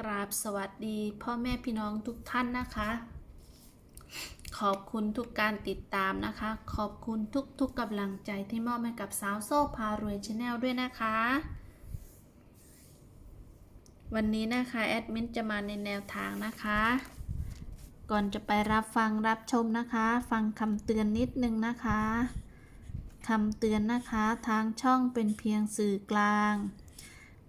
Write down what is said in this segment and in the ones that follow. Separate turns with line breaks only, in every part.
กราบสวัสดี พ่อแม่พี่น้องทุกท่านนะคะ ขอบคุณทุกการติดตามนะคะ ขอบคุณทุกๆกำลังใจที่มอบให้กับสาวโซ่พารวยชาแนลด้วยนะคะ วันนี้นะคะแอดมินจะมาในแนวทางนะคะ ก่อนจะไปรับฟังรับชมนะคะ ฟังคำเตือนนิดนึงนะคะคำเตือนนะคะทางช่องเป็นเพียงสื่อกลาง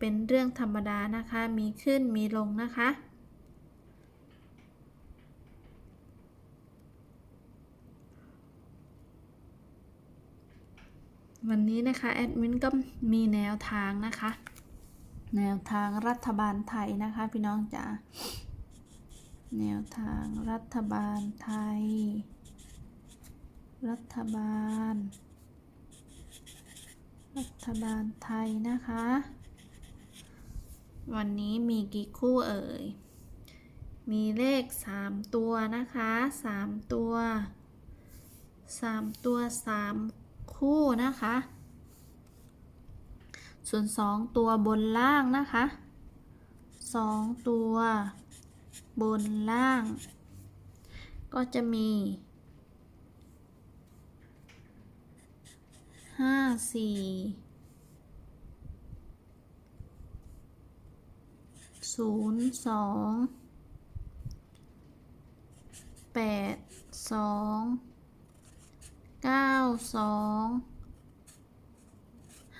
เป็นเรื่องธรรมดานะคะ มีขึ้นมีลงนะคะ วันนี้นะคะ แอดมินก็มีแนวทางนะคะ แนวทางรัฐบาลไทยนะคะ พี่น้องจ๋า แนวทางรัฐบาลไทย รัฐบาลรัฐบาลไทยนะคะ วันนี้มีกี่คู่เอ่ย มีเลข 3 ตัวนะคะ 3 ตัว 3 ตัว 3 คู่นะคะ ส่วน 2 ตัวบนล่างนะคะ 2 ตัวบนล่าง ก็จะมี 5 4 ศูนย์สองแปดสองเก้าสอง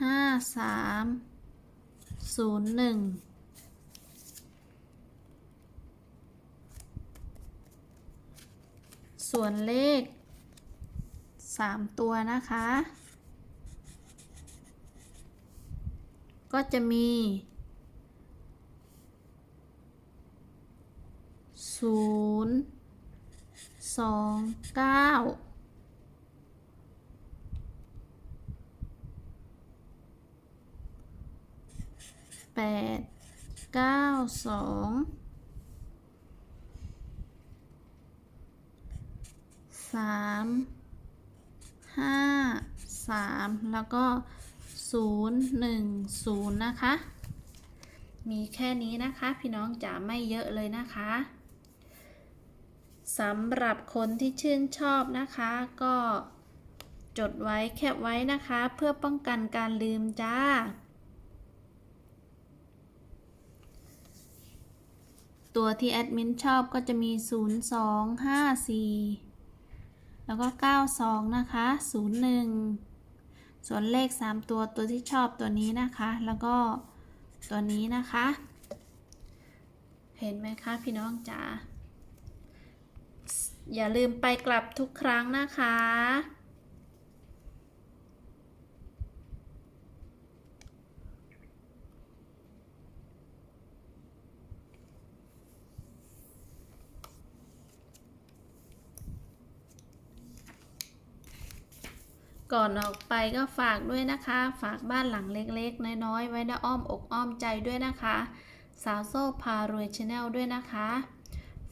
ห้าสามศูนย์หนึ่งส่วนเลขสามตัวนะคะ ก็จะมี ศูนย์สองเก้าแปดเก้าสองสามห้าสามแล้วก็ศูนย์หนึ่งศูนย์นะคะ มีแค่นี้นะคะ พี่น้องจ๋าไม่เยอะเลยนะคะ สำหรับคนที่ชื่นชอบนะคะ ก็จดไว้แคปไว้นะคะ เพื่อป้องกันการลืมจ้า ตัวที่แอดมินชอบก็จะมี 0 2 5 4 แล้วก็ 92 นะคะ 01 ส่วนเลข 3 ตัวตัวที่ชอบตัวนี้นะคะ แล้วก็ตัวนี้นะคะ เห็นไหมคะพี่น้องจ๋า อย่าลืมไปกลับทุกครั้งนะคะ ก่อนออกไปก็ฝากด้วยนะคะ ฝากบ้านหลังเล็กๆ น้อยๆ ไว้ในอ้อมอกอ้อมใจด้วยนะคะ สาวโซ่พารวยชาแนลด้วยนะคะ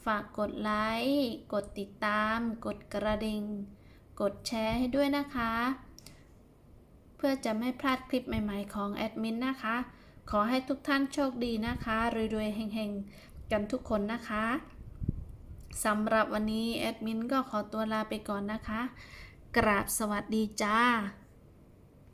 ฝากกดไลค์ กดติดตาม กดกระดิ่ง กดแชร์ให้ด้วยนะคะ เพื่อจะไม่พลาดคลิปใหม่ๆของแอดมินนะคะ ขอให้ทุกท่านโชคดีนะคะ รวยๆเฮงๆ กันทุกคนนะคะสำหรับวันนี้แอดมินก็ขอตัวลาไปก่อนนะคะ กราบสวัสดีจ้า